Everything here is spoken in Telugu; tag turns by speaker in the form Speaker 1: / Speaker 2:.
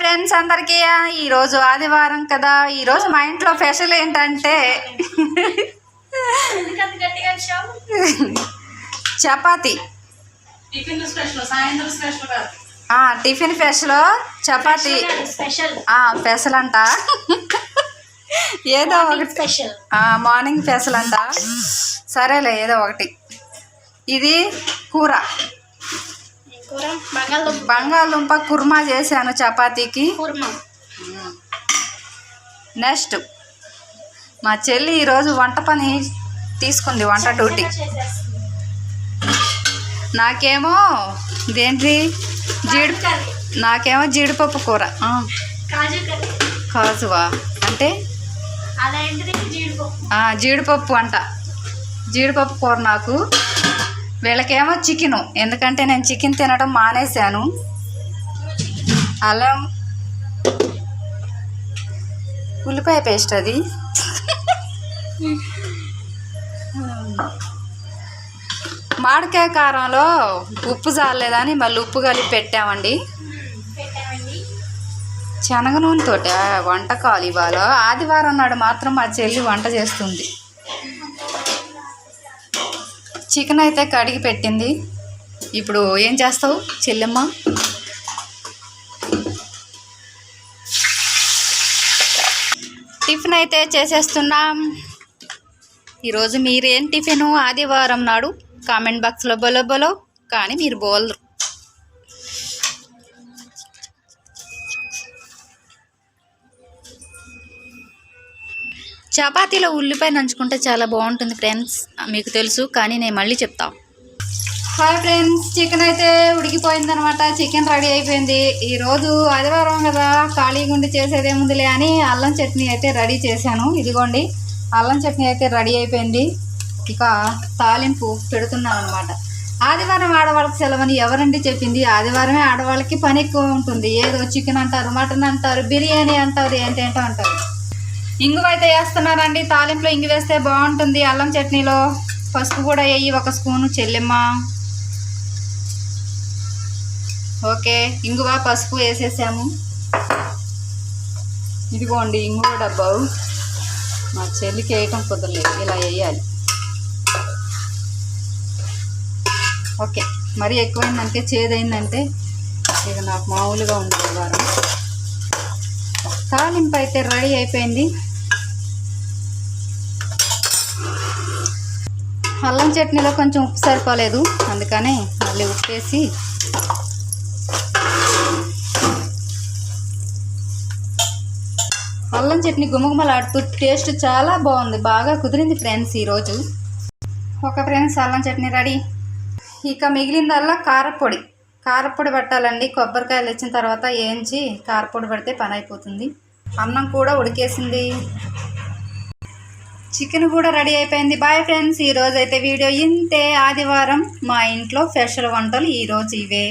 Speaker 1: ఫ్రెండ్స్ అందరికీ ఈరోజు ఆదివారం కదా. ఈరోజు మా ఇంట్లో స్పెషల్ ఏంటంటే? Chapati.
Speaker 2: Tiffin special
Speaker 1: chapati.
Speaker 3: Special.
Speaker 1: అంట. ఏదో ఒకటి.
Speaker 3: స్పెషల్
Speaker 1: మార్నింగ్ స్పెషల్ అంట. సరేలే ఏదో ఒకటి. ఇది కూర.
Speaker 3: కూర బంగాళదుంప
Speaker 1: బంగాళదుంప కుర్మా చేశాను చపాతీకి.
Speaker 3: కూర్మ.
Speaker 1: నెక్స్ట్ మా చెల్లి ఈరోజు వంట పని తీసుకుంది వంట డ్యూటీ. నాకేమో ఇదేంటి? జీడి నాకేమో జీడిపప్పు కూర. కాజువా? అంటే?
Speaker 3: జీడిపప్పు?
Speaker 1: అంట జీడిపప్పు కూర నాకు. వీళ్ళకేమో చికెను. ఎందుకంటే నేను చికెన్ తినడం మానేశాను. అల్లం ఉల్లిపాయ పేస్ట్ అది. మామిడికాయ కారంలో ఉప్పు చాలేదని మళ్ళీ ఉప్పు కలిపి పెట్టామండి.
Speaker 3: పెట్టామండి
Speaker 1: శనగ నూనెతోటి వంటకాలు ఇవాళ. ఆదివారం నాడు మాత్రం మా చెల్లి వంట చేస్తుంది. చికెన్ అయితే కడిగి పెట్టింది. ఇప్పుడు ఏం చేస్తావు? చెల్లెమ్మ. టిఫిన్ అయితే చేసేస్తున్నాం. ఈరోజు మీరేం టిఫిను? ఆదివారం నాడు కామెంట్ బాక్స్లో బలో బలో. కానీ మీరు బోలరు. చపాతీలో ఉల్లిపాయ నంచుకుంటే చాలా బాగుంటుంది ఫ్రెండ్స్. మీకు తెలుసు కానీ నేను మళ్ళీ చెప్తాను హాయ్ ఫ్రెండ్స్ చికెన్ అయితే ఉడికిపోయింది అనమాట చికెన్ రెడీ అయిపోయింది. ఈరోజు ఆదివారం కదా ఖాళీగా ఉండి చేసేదేముందిలే అని అల్లం చట్నీ అయితే రెడీ చేశాను. ఇదిగోండి అల్లం చట్నీ అయితే రెడీ అయిపోయింది. ఇక తాలింపు పెడుతున్నాను అనమాట ఆదివారం ఆడవాళ్ళకి సెలవని ఎవరండి చెప్పింది? ఆదివారమే ఆడవాళ్ళకి పని ఎక్కువ ఉంటుంది. ఏదో చికెన్ అంటారు మటన్ అంటారు బిర్యానీ అంటారు ఏంటేంటో అంటారు. ఇంగువ అయితే వేస్తున్నానండి తాలింపులో ఇంగు వేస్తే బాగుంటుంది. అల్లం చట్నీలో పసుపు కూడా వేయి ఒక స్పూను చెల్లెమ్మ. ఓకే ఇంగువ పసుపు వేసేసాము. ఇదిగోండి ఇంగువ డబ్బావు. మా చెల్లికి వేయటం కుదరలేదు. ఇలా వేయాలి. ఓకే మరీ ఎక్కువైందంటే చేదైందంటే ఇక నాకు మామూలుగా ఉండదు వారం. తాలింపు అయితే రెడీ అయిపోయింది. అల్లం చట్నీలో కొంచెం ఉప్పు సరిపోలేదు. అందుకని మళ్ళీ ఉప్పు వేసి అల్లం చట్నీ గుమగుమలాడుతూ టేస్ట్ చాలా బాగుంది. బాగా కుదిరింది ఫ్రెండ్స్ ఈరోజు. ఒక ఫ్రెండ్స్ అల్లం చట్నీ రెడీ. ఇక మిగిలిందల్లా కారపొడి. కారపొడి పెట్టాలండి. కొబ్బరికాయలు వచ్చిన తర్వాత వేయించి కారపొడి పెడితే పని అయిపోతుంది. అన్నం కూడా ఉడికేసింది. చికెన్ కూడా రెడీ అయిపోయింది. బాయ్ ఫ్రెండ్స్ ఈరోజు అయితే వీడియో ఇంతే. ఆదివారం మా ఇంట్లో స్పెషల్ వంటలు ఈరోజు ఇవే.